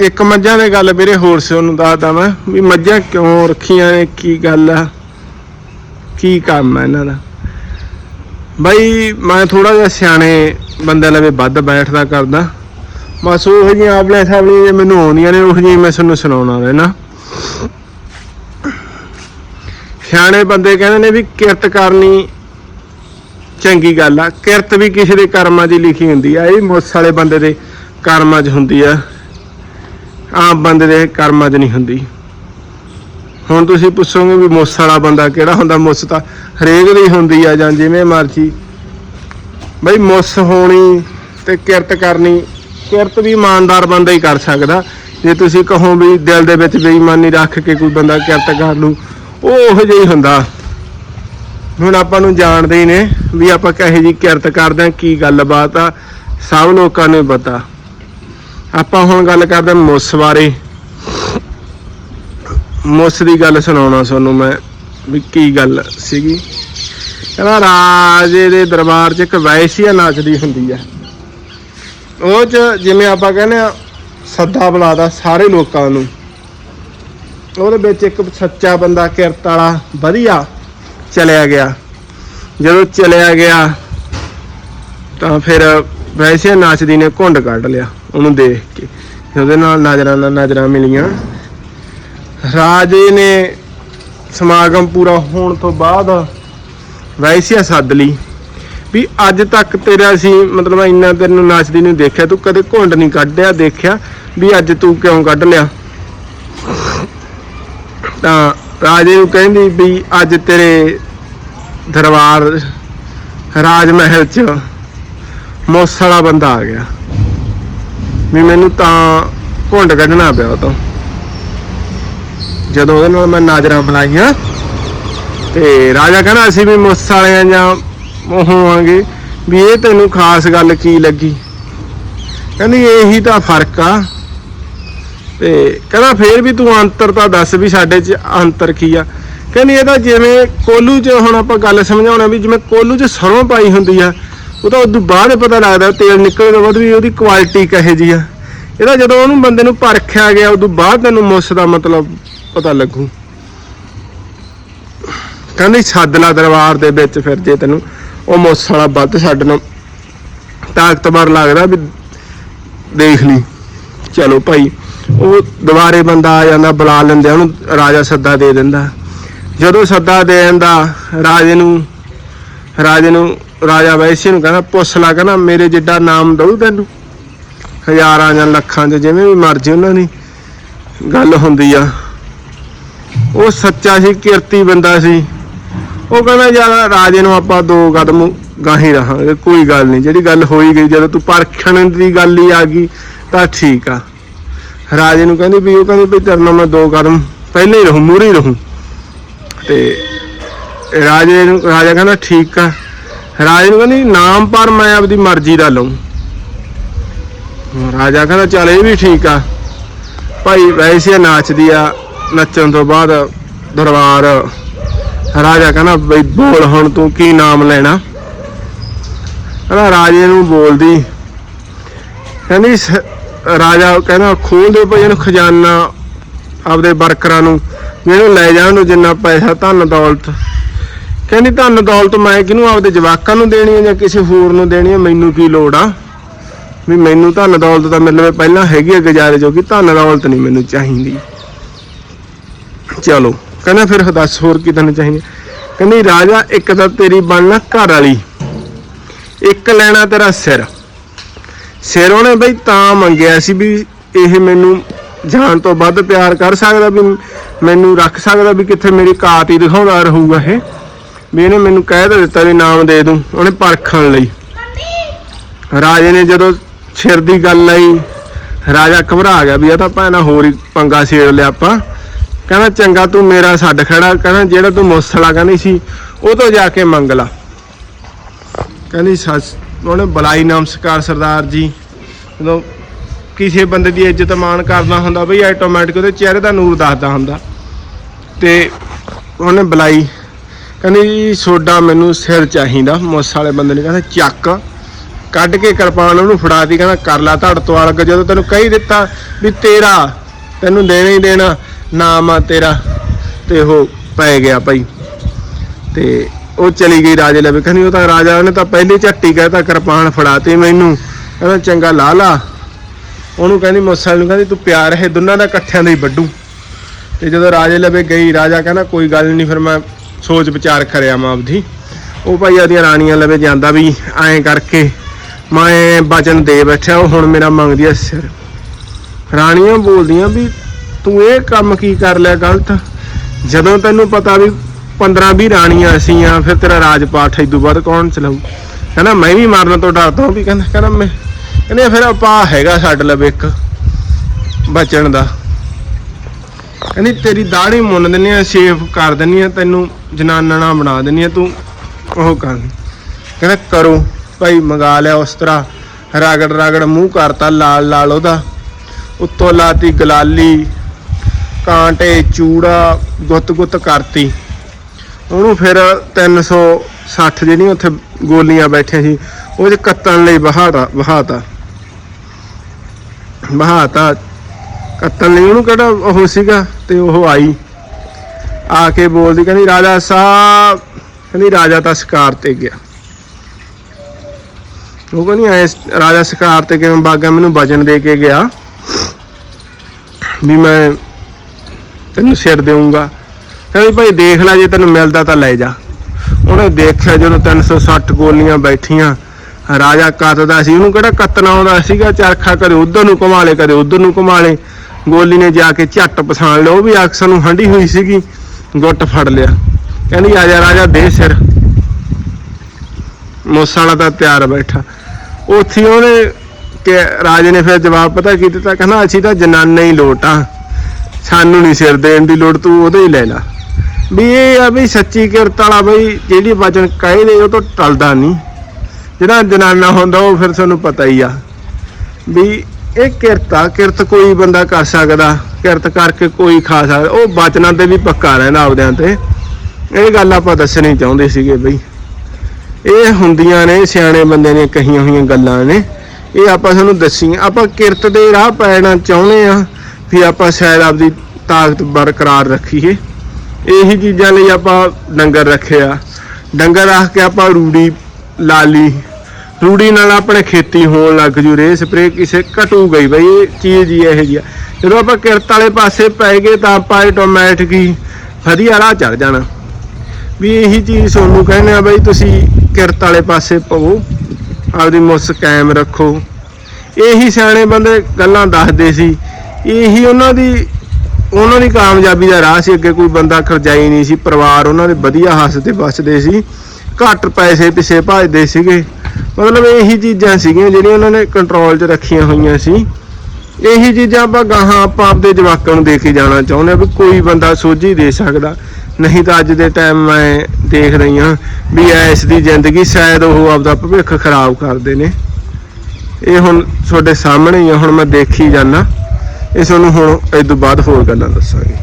ਇੱਕ ਮੱਝਾਂ ਦੀ ਗੱਲ ਵੀਰੇ, ਹੋਰ ਸੀ ਉਹਨੂੰ ਦੱਸਦਾ ਮੈਂ ਵੀ ਮੱਝਾਂ ਕਿਉਂ ਰੱਖੀਆਂ ਨੇ, ਕੀ ਗੱਲ ਆ? ਕੀ ਕੰਮ ਆ ਇਹਨਾਂ ਦਾ? ਬਾਈ, ਮੈਂ ਥੋੜਾ ਜਿਹਾ ਸਿਆਣੇ ਬੰਦੇ ਲਵੇ ਵੱਧ ਬੈਠਦਾ ਕਰਦਾ। ਬਸ ਉਹ ਜਿਹੀਆਂ ਆਪਣੇ ਸਾਹਮਣੇ ਜੇ ਮੈਨੂੰ ਆਉਂਦੀਆਂ ਨੇ, ਉਹ ਜਿਹੀਆਂ ਮੈਂ ਤੁਹਾਨੂੰ ਸੁਣਾਉਣਾ ਰਹਿਣਾ। ਸਿਆਣੇ ਬੰਦੇ ਕਹਿੰਦੇ ਨੇ ਵੀ ਕਿਰਤ ਕਰਨੀ ਚੰਗੀ ਗੱਲ ਆ। ਕਿਰਤ ਵੀ ਕਿਸੇ ਦੇ ਕਰਮਾਂ 'ਚ ਹੀ ਲਿਖੀ ਹੁੰਦੀ ਆ। ਇਹ ਮੁੱਸ ਵਾਲੇ ਬੰਦੇ ਦੇ ਕਰਮਾਂ 'ਚ ਹੁੰਦੀ ਆ। ਆਮ ਬੰਦੇ ਦੇ ਕਰਮਾਂ 'ਚ ਨਹੀਂ ਹੁੰਦੀ। ਹੁਣ ਤੁਸੀਂ ਪੁੱਛੋਗੇ ਵੀ ਮੁੱਸ ਵਾਲਾ ਬੰਦਾ ਕਿਹੜਾ ਹੁੰਦਾ? ਮੁੱਸ ਤਾਂ ਹਰੇਕ ਦੀ ਹੁੰਦੀ ਆ ਜਾਂ ਜਿਵੇਂ ਮਰਜ਼ੀ। ਬਈ ਮੁੱਸ ਹੋਣੀ ਤੇ ਕਿਰਤ ਕਰਨੀ, ਕਿਰਤ ਵੀ ਇਮਾਨਦਾਰ ਬੰਦਾ ਹੀ ਕਰ ਸਕਦਾ। ਜੇ ਤੁਸੀਂ ਕਹੋ ਵੀ ਦਿਲ ਦੇ ਵਿੱਚ ਬੇਈਮਾਨੀ ਰੱਖ ਕੇ ਕੋਈ ਬੰਦਾ ਕਿਰਤ ਕਰ ਲੂ, ਉਹ ਉਹੋ ਜਿਹਾ ਹੀ ਹੁੰਦਾ। ਹੁਣ ਆਪਾਂ ਨੂੰ ਜਾਣਦੇ ਹੀ ਨੇ ਵੀ ਆਪਾਂ ਕਹੇ ਜੀ ਕਿਰਤ ਕਰਦੇ ਹਾਂ, ਕੀ ਗੱਲਬਾਤ ਆ, ਸਭ ਲੋਕਾਂ ਨੂੰ ਪਤਾ। ਆਪਾਂ ਹੁਣ ਗੱਲ ਕਰਦੇ ਹਾਂ ਮੁੱਸ ਬਾਰੇ। ਮੁੱਸ ਦੀ ਗੱਲ ਸੁਣਾਉਣਾ ਤੁਹਾਨੂੰ ਮੈਂ ਵੀ ਕੀ ਗੱਲ ਸੀਗੀ। ਕਹਿੰਦਾ ਰਾਜੇ ਦੇ ਦਰਬਾਰ 'ਚ ਇੱਕ ਵੈਸ਼ੀਆ ਨੱਚਦੀ ਹੁੰਦੀ ਆ। ਉਹ 'ਚ ਜਿਵੇਂ ਆਪਾਂ ਕਹਿੰਦੇ ਆ ਸੱਦਾ ਬੁਲਾਦਾ ਸਾਰੇ ਲੋਕਾਂ ਨੂੰ। ਉਹਦੇ ਵਿੱਚ ਇੱਕ ਸੱਚਾ ਬੰਦਾ ਕਿਰਤ ਵਾਲਾ ਵਧੀਆ ਚਲਿਆ ਗਿਆ। ਜਦੋਂ ਚਲਿਆ ਗਿਆ ਤਾਂ ਫਿਰ ਵੈਸੇ ਨੱਚਦੀ ਨੇ ਘੁੰਡ ਕੱਢ ਲਿਆ। ਉਹਨੂੰ ਦੇਖ ਕੇ ਉਹਦੇ ਨਾਲ ਨਜ਼ਰਾਂ ਨਾਲ ਨਜ਼ਰਾਂ ਮਿਲੀਆਂ। ਰਾਜੇ ਨੇ ਸਮਾਗਮ ਪੂਰਾ ਹੋਣ ਤੋਂ ਬਾਅਦ ਵੈਸਿਆ ਸੱਦ ਲਈ ਵੀ ਅੱਜ ਤੱਕ ਤੇਰਾ ਸੀ ਮਤਲਬ ਇੰਨਾ ਤੈਨੂੰ ਨੱਚਦੀ ਨੂੰ ਦੇਖਿਆ, ਤੂੰ ਕਦੇ ਘੁੰਡ ਨਹੀਂ ਕੱਢਿਆ, ਦੇਖਿਆ ਵੀ ਅੱਜ ਤੂੰ ਕਿਉਂ ਕੱਢ ਲਿਆ? ਤਾਂ ਰਾਜੇ ਨੂੰ ਕਹਿੰਦੀ ਵੀ ਅੱਜ ਤੇਰੇ ਦਰਬਾਰ ਰਾਜ ਮਹਿਲ ਚ ਮੌਸ ਵਾਲਾ ਬੰਦਾ ਆ ਗਿਆ। ਵੀ ਮੈਨੂੰ ਤਾਂ ਘੁੰਡ ਕੱਢਣਾ ਪਿਆ ਉਹ ਤੋਂ। ਜਦੋਂ ਉਹਦੇ ਨਾਲ ਮੈਂ ਨਾਜ਼ਰਾਂ ਬਣਾਈਆਂ, ਤੇ ਰਾਜਾ ਕਹਿੰਦਾ ਅਸੀਂ ਵੀ ਮੁੱਸ ਵਾਲੇ ਆ ਜਾਂ ਉਹ ਹੋਵਾਂਗੇ, ਵੀ ਇਹ ਤੈਨੂੰ ਖਾਸ ਗੱਲ ਕੀ ਲੱਗੀ? ਕਹਿੰਦੀ ਇਹੀ ਤਾਂ ਫ਼ਰਕ ਆ। ਤੇ ਕਹਿੰਦਾ ਫੇਰ ਵੀ ਤੂੰ ਅੰਤਰ ਤਾਂ ਦੱਸ ਵੀ ਸਾਡੇ 'ਚ ਅੰਤਰ ਕੀ ਆ। ਕਹਿੰਦੀ ਇਹ ਤਾਂ ਜਿਵੇਂ ਕੋਲੂ 'ਚ ਹੁਣ ਆਪਾਂ ਗੱਲ ਸਮਝਾਉਣਾ ਵੀ ਜਿਵੇਂ ਕੋਲੂ 'ਚ ਸਰੋਂ ਪਾਈ ਹੁੰਦੀ ਆ ਉਹ ਤਾਂ ਉਦੋਂ ਬਾਅਦ ਪਤਾ ਲੱਗਦਾ ਤੇਲ ਨਿਕਲਣ ਤੋਂ ਬਾਅਦ ਵੀ ਉਹਦੀ ਕੁਆਲਿਟੀ ਕਹੇ ਜੀ ਆ। ਇਹਦਾ ਜਦੋਂ ਉਹਨੂੰ ਬੰਦੇ ਨੂੰ ਪਰਖਿਆ ਗਿਆ ਉਦੋਂ ਬਾਅਦ ਤੈਨੂੰ ਮੁੱਸ ਦਾ ਮਤਲਬ ਪਤਾ ਲੱਗੂ। ਕਹਿੰਦੀ ਛੱਡ ਲਾ ਦਰਬਾਰ ਦੇ ਵਿੱਚ ਫਿਰ ਜੇ ਤੈਨੂੰ ਉਹ ਮੁੱਸ ਵਾਲਾ ਵੱਧ ਛੱਡਣਾ। ਤਾਕਤਵਰ ਲੱਗਦਾ ਵੀ ਦੇਖ ਲਈ। ਚਲੋ ਭਾਈ। ਉਹ ਦੁਬਾਰੇ ਬੰਦਾ ਆ ਜਾਂਦਾ ਬੁਲਾ ਲੈਂਦੇ ਆ, ਉਹਨੂੰ ਰਾਜਾ ਸੱਦਾ ਦੇ ਦਿੰਦਾ। ਜਦੋਂ ਸੱਦਾ ਦੇ ਦਿੰਦਾ ਰਾਜੇ ਨੂੰ ਰਾਜੇ ਨੂੰ ਰਾਜਾ ਵੈਸੇ ਨੂੰ ਕਹਿੰਦਾ, ਪੁੱਛ ਲਾ ਕਹਿੰਦਾ, ਮੇਰੇ ਜਿੱਡਾ ਨਾਮ ਦਊ ਤੈਨੂੰ। ਹਜ਼ਾਰਾਂ ਜਾਂ ਲੱਖਾਂ ਚ ਜਿਵੇਂ ਵੀ ਮਰਜ਼ੀ ਉਹਨਾਂ ਦੀ ਗੱਲ ਹੁੰਦੀ ਆ। ਉਹ ਸੱਚਾ ਸੀ, ਕਿਰਤੀ ਬੰਦਾ ਸੀ। ਉਹ ਕਹਿੰਦਾ, ਯਾਰ ਰਾਜੇ ਨੂੰ ਆਪਾਂ ਦੋ ਕਦਮ ਗਾਹੀ ਰਹਾਂਗੇ, ਕੋਈ ਗੱਲ ਨਹੀਂ। ਜਿਹੜੀ ਗੱਲ ਹੋਈ ਗਈ, ਜਦੋਂ ਤੂੰ ਪਰਖਣ ਦੀ ਗੱਲ ਹੀ ਆ ਗਈ, ਤਾਂ ਠੀਕ ਆ। ਰਾਜੇ ਨੂੰ ਕਹਿੰਦੀ ਵੀ, ਉਹ ਕਹਿੰਦੀ ਵੀ ਤੇਰੇ ਨਾਲ ਮੈਂ ਦੋ ਕਦਮ ਪਹਿਲੇ ਹੀ ਰਹੂੰ, ਮੂਹਰੇ ਹੀ ਰਹੂੰ। ਤੇ ਰਾਜੇ ਨੂੰ, ਰਾਜਾ ਕਹਿੰਦਾ, ਠੀਕ ਆ। ਰਾਜੇ ਨੂੰ ਕਹਿੰਦੀ ਨਾਮ ਪਰ ਮੈਂ ਆਪਦੀ ਮਰਜ਼ੀ ਦਾ ਲਊਂ। ਰਾਜਾ ਕਹਿੰਦਾ, ਚੱਲ ਇਹ ਵੀ ਠੀਕ ਆ। ਭਾਈ ਵੈਸੇ ਨਾਚਦੀ ਆ, ਨੱਚਣ ਤੋਂ ਬਾਅਦ ਦਰਬਾਰ। ਰਾਜਾ ਕਹਿੰਦਾ, ਬਈ ਬੋਲ ਹੁਣ ਤੂੰ ਕੀ ਨਾਮ ਲੈਣਾ? ਕਹਿੰਦਾ, ਰਾਜੇ ਨੂੰ ਬੋਲਦੀ। ਕਹਿੰਦੀ ਰਾਜਾ ਕਹਿੰਦਾ ਖੋਲ ਦੇ ਭਾਈ ਇਹਨੂੰ ਖਜ਼ਾਨਾ ਆਪਦੇ ਵਰਕਰਾਂ ਨੂੰ, ਜਿਹਨੂੰ ਲੈ ਜਾਣ ਨੂੰ ਜਿੰਨਾ ਪੈਸਾ ਧਨ ਦੌਲਤ ਕਹਿੰਦੀ ਧੰਨ ਦੌਲਤ ਮੈਂ ਕਿਹਨੂੰ ਆਪਦੇ ਜਵਾਕਾਂ ਨੂੰ ਦੇਣੀ ਹੈ ਜਾਂ ਕਿਸੇ ਹੋਰ ਨੂੰ ਦੇਣੀ ਹੈ ਮੈਨੂੰ ਕੀ ਲੋੜ ਆ? ਵੀ ਮੈਨੂੰ ਧੰਨ ਦੌਲਤ ਤਾਂ ਮੇਰੇ ਪਹਿਲਾਂ ਹੈਗੀ ਹੈ ਗੁਜ਼ਾਰੇ ਜੋ ਕਿ ਧੰਨ ਦੌਲਤ ਨਹੀਂ ਮੈਨੂੰ ਚਾਹੀਦੀ। ਚਲੋ, ਕਹਿੰਦਾ ਫਿਰ ਦੱਸ ਹੋਰ ਕੀ ਤੁਹਾਨੂੰ ਚਾਹੀਦਾ? ਕਹਿੰਦੀ, ਰਾਜਾ, ਇੱਕ ਤਾਂ ਤੇਰੀ ਬਣਨਾ ਘਰ ਵਾਲੀ, ਇੱਕ ਲੈਣਾ ਤੇਰਾ ਸਿਰ। ਸਿਰ ਉਹਨੇ ਬਈ ਤਾਂ ਮੰਗਿਆ ਸੀ ਵੀ ਇਹ ਮੈਨੂੰ ਜਾਨ ਤੋਂ ਵੱਧ ਪਿਆਰ ਕਰ ਸਕਦਾ, ਵੀ ਮੈਨੂੰ ਰੱਖ ਸਕਦਾ, ਵੀ ਕਿੱਥੇ ਮੇਰੀ ਕਾਤ ਹੀ ਦਿਖਾਉਂਦਾ ਰਹੂਗਾ ਇਹ। ਵੀ ਇਹਨੇ ਮੈਨੂੰ ਕਹਿ ਤਾਂ ਦਿੱਤਾ ਵੀ ਨਾਮ ਦੇ ਦੂੰ, ਉਹਨੇ ਪਰਖਣ ਲਈ। ਰਾਜੇ ਨੇ ਜਦੋਂ ਸਿਰ ਦੀ ਗੱਲ ਆਈ, ਰਾਜਾ ਘਬਰਾ ਗਿਆ ਵੀ ਇਹ ਤਾਂ ਭਾਣਾ ਹੋਰ ਹੀ ਪੰਗਾ ਛੇੜ ਲਿਆ ਆਪਾਂ। ਕਹਿੰਦਾ, ਚੰਗਾ ਤੂੰ ਮੇਰਾ ਛੱਡ ਖੜਾ, ਕਹਿੰਦਾ, ਜਿਹੜਾ ਤੂੰ ਮੁਸਲਾ ਕਹਿੰਦੀ ਸੀ, ਉਹ ਤੋਂ ਜਾ ਕੇ ਮੰਗ ਲਾ। ਕਹਿੰਦੀ, ਸੱਚ, ਉਹਨੇ ਬਲਾਈ ਨਮਸਕਾਰ ਸਰਦਾਰ ਜੀ, ਜਦੋਂ ਕਿਸੇ ਬੰਦੇ ਦੀ ਇੱਜ਼ਤ ਮਾਣ ਕਰਨਾ ਹੁੰਦਾ, ਬਈ ਆਟੋਮੈਟਿਕ ਉਹਦੇ ਚਿਹਰੇ ਦਾ ਨੂਰ ਦੱਸਦਾ ਹੁੰਦਾ। ਤੇ ਉਹਨੇ ਬੁਲਾਈ ਕਹਿੰਦੀ ਜੀ, ਸੋਡਾ ਮੈਨੂੰ ਸਿਰ ਚਾਹੀਦਾ। ਮੁੱਸ ਵਾਲੇ ਬੰਦੇ ਨੇ ਕਹਿੰਦਾ, ਚੱਕ। ਕੱਢ ਕੇ ਕਿਰਪਾਨ ਉਹਨੂੰ ਫੜਾਤੀ ਕਹਿੰਦਾ, ਕਰ ਲਾ ਧੜ ਤੋਂ ਅਲਗ ਜਦੋਂ ਤੈਨੂੰ ਕਹੀ ਦਿੱਤਾ ਵੀ ਤੇਰਾ, ਤੈਨੂੰ ਦੇਣਾ ਹੀ ਦੇਣਾ, ਨਾਮ ਆ ਤੇਰਾ, ਤੇ ਉਹ ਪੈ ਗਿਆ ਭਾਈ। ਤੇ ਉਹ ਚਲੀ ਗਈ ਰਾਜੇ ਲਵੇ। ਕਹਿੰਦੀ, ਉਹ ਤਾਂ ਰਾਜਾ ਨੇ ਤਾਂ ਪਹਿਲੀ ਝੱਟੀ ਕਹਿਤਾ, ਕਿਰਪਾਨ ਫੜਾਤੀ ਮੈਨੂੰ। ਕਹਿੰਦਾ, ਚੰਗਾ ਲਾ ਲਾ। ਉਹਨੂੰ ਕਹਿੰਦੀ ਮੋਸਲ ਨੂੰ ਕਹਿੰਦੀ, ਤੂੰ ਪਿਆਰ ਇਹ ਦੋਨਾਂ ਦਾ ਇਕੱਠਿਆਂ ਦਾ ਹੀ ਵੱਡੂ ਤੇ ਜਦੋਂ ਰਾਜੇ ਲਵੇ ਗਈ, ਰਾਜਾ ਕਹਿੰਦਾ, ਕੋਈ ਗੱਲ ਨਹੀਂ ਫਿਰ ਮੈਂ ਸੋਚ ਵਿਚਾਰ ਕਰਿਆ ਮੈਂ ਆਪਦੀ। ਉਹ ਭਾਈ ਆਦੀਆਂ ਰਾਣੀਆਂ ਲਵੇ ਜਾਂਦਾ ਵੀ ਐਂ ਕਰਕੇ ਮੈਂ ਬਚਨ ਦੇ ਬੈਠਿਆ, ਉਹ ਹੁਣ ਮੇਰਾ ਮੰਗਦੀ ਐ ਸਿਰ। ਰਾਣੀਆਂ ਬੋਲਦੀਆਂ ਵੀ ਤੂੰ ਇਹ ਕੰਮ ਕੀ ਕਰ ਲਿਆ ਗਲਤ? ਜਦੋਂ ਤੈਨੂੰ ਪਤਾ ਵੀ 15 20 ਰਾਣੀਆਂ ਅਸੀਂ ਆ ਫਿਰ ਤੇਰਾ ਰਾਜ ਪਾਠ ਇਦੋਂ ਬਾਅਦ ਕੌਣ ਚਲਾਊ? ਕਹਿੰਦਾ, ਮੈਂ ਵੀ ਮਾਰਨ ਤੋਂ ਡਰਦਾ ਹਾਂ ਵੀ ਕਹਿੰਦਾ ਕਹਿੰਦਾ ਮੈਂ ਕਹਿੰਦੇ ਫਿਰ ਆਪਾ ਹੈਗਾ ਛੱਡ ਲਵੇ ਇੱਕ ਬਚਣ ਦਾ। ਕਹਿੰਦੀ, ਤੇਰੀ ਦਾੜੀ ਮੁੰਨ ਦਿੰਨੀ ਆ ਸ਼ੇਵ ਕਰ ਦਿੰਨੀ ਆ, ਤੈਨੂੰ ਜਨਾਨਣਾ ਬਣਾ ਦਿੰਨੀ ਆ, ਤੂੰ ਉਹ ਕਰ। ਕਹਿੰਦਾ, ਕਰੋ। ਭਾਈ ਮੰਗਾ ਲਿਆ ਉਸ ਤਰ੍ਹਾਂ। ਰਗੜ ਰਗੜ ਮੂੰਹ ਕਰਤਾ, ਲਾਲ ਲਾਲ ਉਹਦਾ। ਉੱਤੋਂ ਲਾਤੀ ਗਲਾਲੀ, ਕਾਂਟੇ, ਚੂੜਾ, ਗੁੱਤ ਗੁੱਤ ਕਰਤੀ। ਉਹਨੂੰ ਫਿਰ 360 ਜਿਹੜੀਆਂ ਉੱਥੇ ਗੋਲੀਆਂ ਬੈਠੀਆਂ ਸੀ, ਉਹ ਚ ਕੱਤਣ ਲਈ ਬਹਾਤਾ ਬਹਾਤਾ। ਬਹਾਤਾ ਕੱਤਣ ਲਈ ਉਹਨੂੰ ਕਿਹੜਾ ਉਹ ਸੀਗਾ ਤੇ ਉਹ ਆਈ। ਆ ਕੇ ਬੋਲਦੀ, ਕਹਿੰਦੀ, ਰਾਜਾ ਸਾਹਿਬ, ਕਹਿੰਦੀ, ਰਾਜਾ ਤਾਂ ਸ਼ਿਕਾਰ ਤੇ ਗਿਆ। ਉਹ ਕਹਿੰਦੀ ਐ ਰਾਜਾ ਸ਼ਿਕਾਰ ਤੇ ਕਿਵੇਂ ਬਾਗਾ? ਮੈਨੂੰ ਵਜਨ ਦੇ ਕੇ ਗਿਆ ਵੀ ਮੈਂ ਤੈਨੂੰ ਸਿਰ ਦੇਊਂਗਾ। ਕਹਿੰਦੀ, ਭਾਈ, ਦੇਖ ਲੈ, ਜੇ ਤੈਨੂੰ ਮਿਲਦਾ ਤਾਂ ਲੈ ਜਾ। ਉਹਨੇ ਦੇਖਿਆ ਜਦੋਂ 360 ਗੋਲੀਆਂ ਬੈਠੀਆਂ, ਰਾਜਾ ਕੱਤਦਾ ਸੀ। ਉਹਨੂੰ ਕਿਹੜਾ ਕੱਤਣਾ ਆਉਂਦਾ ਸੀਗਾ? ਚਰਖਾ ਕਦੇ ਉਧਰ ਨੂੰ ਘੁਮਾ ਲੇ ਕਦੇ ਉਧਰ ਨੂੰ ਘੁਮਾ ਲੇ। ਗੋਲੀ ਨੇ ਜਾ ਕੇ ਝੱਟ ਪਛਾਣ ਲਿਆ। ਉਹ ਵੀ ਅਕਸਰ ਨੂੰ ਹੰਡੀ ਹੋਈ ਸੀਗੀ। ਗੁੱਟ ਫੜ ਲਿਆ। ਕਹਿੰਦੀ, ਆ ਜਾ ਰਾਜਾ, ਦੇ ਸਿਰ। ਮੋਸਾਲਾ ਤਾਂ ਤਿਆਰ ਬੈਠਾ। ਉੱਥੇ ਉਹਨੇ ਕਿ ਰਾਜੇ ਨੇ ਫਿਰ ਜਵਾਬ ਪਤਾ ਕੀ ਦਿੱਤਾ? ਕਹਿੰਦਾ, ਅਸੀਂ ਤਾਂ ਜਨਾਨੇ ਹੀ ਲੋਟ ਆ। ਸਾਨੂੰ ਨਹੀਂ ਸਿਰ ਦੇਣ ਦੀ ਲੋੜ, ਤੂੰ ਉਹਦੇ ਹੀ ਲੈ ਲੈ। ਵੀ ਇਹ ਆ ਵੀ ਸੱਚੀ ਕਿਰਤ ਵਾਲਾ ਬਈ, ਜਿਹੜੀ ਵਚਨ ਕਹੇ ਦੇ ਉਹ ਤੋਂ ਟਲਦਾ ਨਹੀਂ। ਜਿਹੜਾ ਜਨਾਨਾ ਹੁੰਦਾ, ਉਹ ਫਿਰ ਤੁਹਾਨੂੰ ਪਤਾ ਹੀ ਆ। ਵੀ ਇਹ ਕਿਰਤਾ ਕਿਰਤ ਕੋਈ ਬੰਦਾ ਕਰ ਸਕਦਾ, ਕਿਰਤ ਕਰਕੇ ਕੋਈ ਖਾ ਸਕਦਾ, ਉਹ ਬਚਨਾਂ ਤੇ ਵੀ ਪੱਕਾ ਰਹਿਣਾ ਆਪਦਿਆਂ ਤੇ। ਇਹ ਗੱਲ ਆਪਾਂ ਦੱਸਣੀ ਚਾਹੁੰਦੇ ਸੀਗੇ ਬਈ। ਇਹ ਹੁੰਦੀਆਂ ਨੇ, ਸਿਆਣੇ ਬੰਦੇ ਦੀਆਂ ਕਹੀਆਂ ਹੋਈਆਂ ਗੱਲਾਂ ਨੇ। ਇਹ ਆਪਾਂ ਤੁਹਾਨੂੰ ਦੱਸੀਆਂ, ਆਪਾਂ ਕਿਰਤ ਦੇ ਰਾਹ ਪੈਣਾ ਚਾਹੁੰਦੇ ਆ, ਵੀ ਆਪਾਂ ਸ਼ਾਇਦ ਆਪਦੀ ਤਾਕਤ ਬਰਕਰਾਰ ਰੱਖੀਏ। ਇਹੀ ਚੀਜ਼ਾਂ ਲਈ ਆਪਾਂ ਡੰਗਰ ਰੱਖਿਆ ਡੰਗਰ ਰੱਖ ਕੇ ਆਪਾਂ ਰੂੜੀ ਲਾ ਲਈ। ਰੂੜੀ ਨਾਲ ਆਪਣੇ ਖੇਤੀ ਹੋਣ ਲੱਗ ਜੂ, ਰੇ ਸਪਰੇ ਕਿਸੇ ਘਟੂ ਗਈ ਬਈ, ਇਹ ਚੀਜ਼ ਹੀ ਇਹ ਜੀ ਆ। ਜਦੋਂ ਆਪਾਂ ਕਿਰਤ ਵਾਲੇ ਪਾਸੇ ਪੈ ਗਏ ਤਾਂ ਆਪਾਂ ਆਟੋਮੈਟਿਕ ਹੀ ਵਧੀਆ ਰਾਹ ਚੜ ਜਾਣਾ। ਵੀ ਇਹੀ ਚੀਜ਼ ਤੁਹਾਨੂੰ ਕਹਿੰਦੇ ਆ ਬਈ, ਤੁਸੀਂ ਕਿਰਤ ਵਾਲੇ ਪਾਸੇ ਪਵੋ, ਆਪਦੀ ਮੁੱਸ ਕਾਇਮ ਰੱਖੋ। ਇਹੀ ਸਿਆਣੇ ਬੰਦੇ ਗੱਲਾਂ ਦੱਸਦੇ ਸੀ, ਇਹੀ ਉਹਨਾਂ ਦੀ ਉਹਨਾਂ ਦੀ ਕਾਮਯਾਬੀ ਦਾ ਰਾਹ ਸੀ। ਅੱਗੇ ਕੋਈ ਬੰਦਾ ਖਰਜਾਈ ਨਹੀਂ ਸੀ, ਪਰਿਵਾਰ ਉਹਨਾਂ ਦੇ ਵਧੀਆ ਹੱਸਦੇ ਬਸਦੇ ਸੀ। ਘੱਟ ਪੈਸੇ ਪਿੱਛੇ ਭੱਜਦੇ ਸੀਗੇ। ਮਤਲਬ ਇਹੀ ਚੀਜ਼ਾਂ ਸੀਗੀਆਂ ਜਿਹੜੀਆਂ ਉਹਨਾਂ ਨੇ ਕੰਟਰੋਲ 'ਚ ਰੱਖੀਆਂ ਹੋਈਆਂ ਸੀ। ਇਹੀ ਚੀਜ਼ਾਂ ਆਪਾਂ ਗਾਹਾਂ ਆਪਾਂ ਆਪਦੇ ਜਵਾਕਾਂ ਨੂੰ ਦੇ ਕੇ ਜਾਣਾ ਚਾਹੁੰਦੇ ਆ ਵੀ ਕੋਈ ਬੰਦਾ ਸੋਝੀ ਦੇ ਸਕਦਾ। ਨਹੀਂ ਤਾਂ ਅੱਜ ਦੇ ਟਾਈਮ ਮੈਂ ਦੇਖ ਰਹੀ ਹਾਂ ਵੀ ਐਸ ਦੀ ਜ਼ਿੰਦਗੀ ਸ਼ਾਇਦ ਉਹ ਆਪਦਾ ਭਵਿੱਖ ਖਰਾਬ ਕਰਦੇ ਨੇ। ਇਹ ਹੁਣ ਤੁਹਾਡੇ ਸਾਹਮਣੇ ਹੀ ਆ, ਹੁਣ ਮੈਂ ਦੇਖੀ ਜਾਣਾ ਇਹ ਤੁਹਾਨੂੰ ਹੁਣ ਇਸ ਤੋਂ ਬਾਅਦ ਹੋਰ ਗੱਲਾਂ ਦੱਸਾਂਗੇ।